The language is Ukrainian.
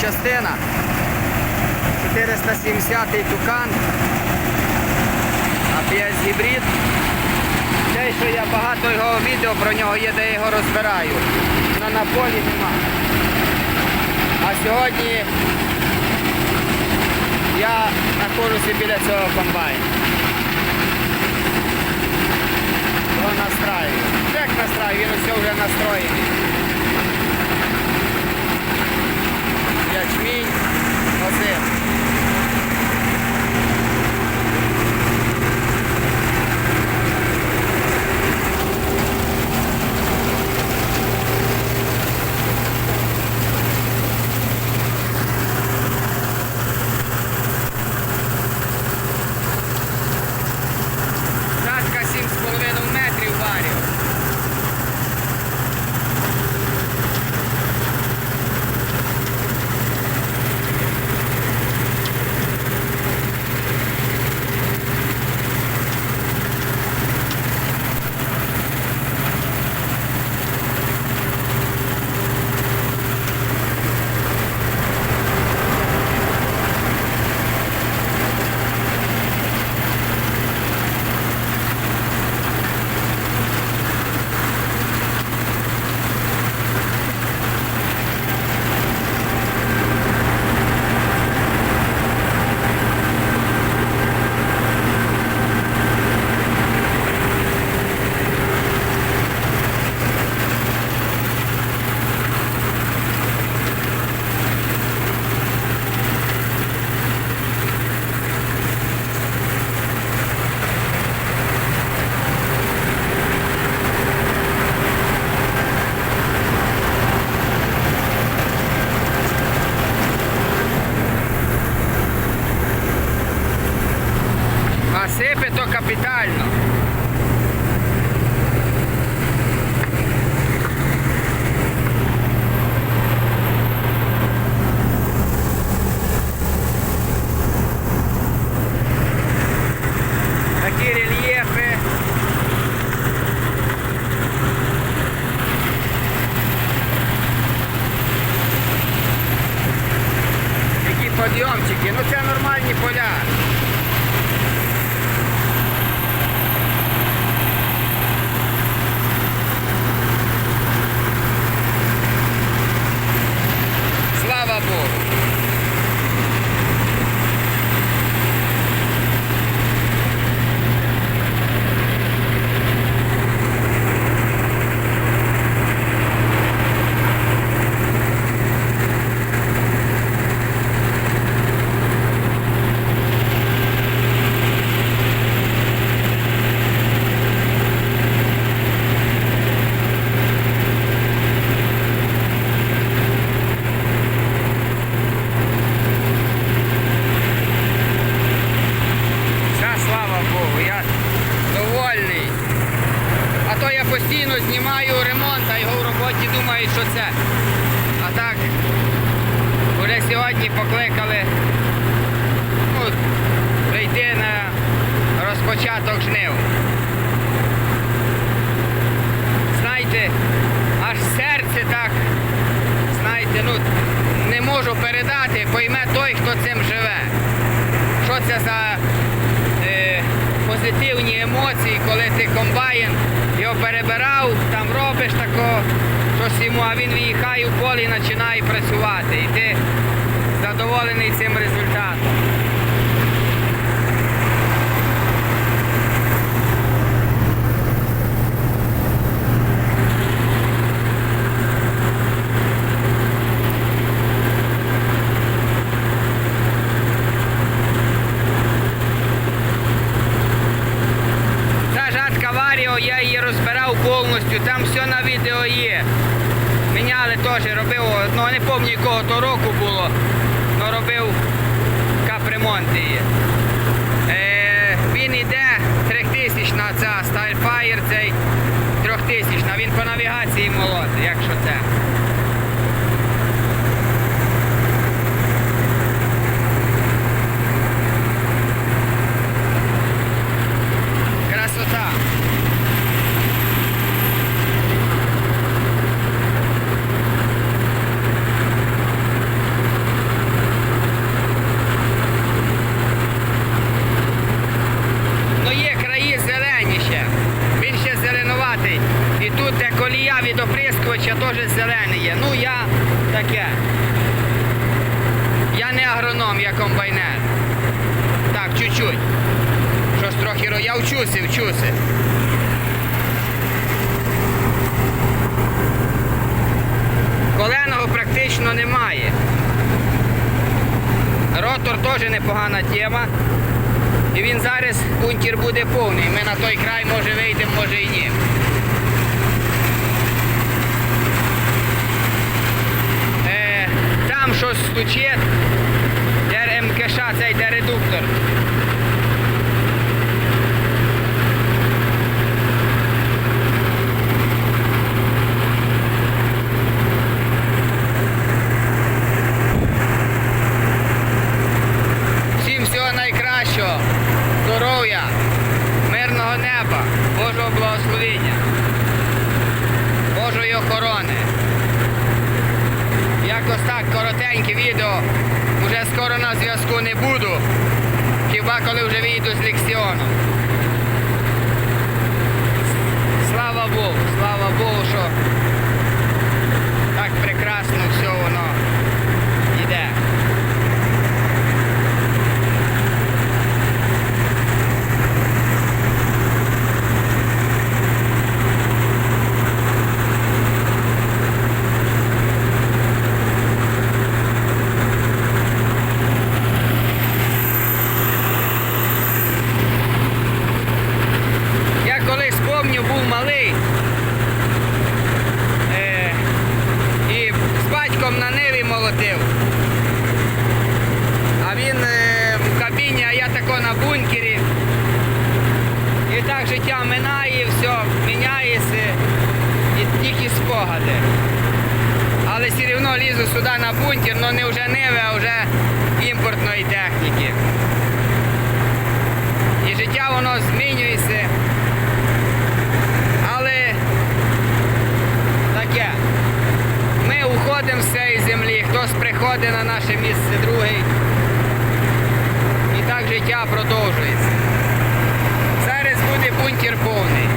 частина. 470-й тукан. APS гібрид. Те, що я багато його відео про нього є, де я його розбираю. На, на полі нема. А сьогодні я знаходжуся біля цього комбайну. Його настраю. Як настраю? Він усе вже настроєний. Ячмінь, озим. А сипе то капітально. Такі рельєфи. Такі підйомчики, ну це нормальні поля. Слава Богу. Вся слава Богу, я довольний. А то я постійно знімаю ремонт, а його в роботі думають, що це. А так, вже сьогодні покликали ну, прийти на розпочаток жнив. Знаєте, аж серце так, знаєте, ну не можу передати, пойме той, хто цим живе. Що це за е, позитивні емоції, коли ти комбайн його перебирав, там робиш тако, йому, а він виїхає в поле і починає працювати. І ти задоволений цим результатом. Та жатка Варіо, я її розбирав повністю, там все на відео є. Міняли теж, робив, ну не пам'ятаю якого то року було, але робив капремонт її. Е, він йде 3000 на ця Starfire цей 3000, він по навігації молодий, якщо це. Ще теж зелене є. Ну я таке. Я не агроном, я комбайнер. Так, чуть-чуть. Щось трохи ро- Я вчуся, вчуся. Коленого практично немає. Ротор теж непогана тема. І він зараз бункер буде повний. Ми на той край може вийдемо, може і ні. Е, там щось стучить. Де МКШ, цей Якось так коротеньке відео. Уже скоро на зв'язку не буду. Хіба коли вже вийду з лексіону. Слава Богу, слава Богу, що так прекрасно все воно йде. Я колись помню, був малий. Е, і з на ниві молотив. А він е, в кабіні, а я тако на бункері. І так життя минає, все, міняється. І тільки спогади. Але все одно лізу сюди на бункер, але не вже ниви, а вже імпортної техніки. І життя воно змінюється. Але таке. Ми уходимо з цієї хтось приходить на наше місце другий. І так життя продовжується. Зараз буде бункер повний.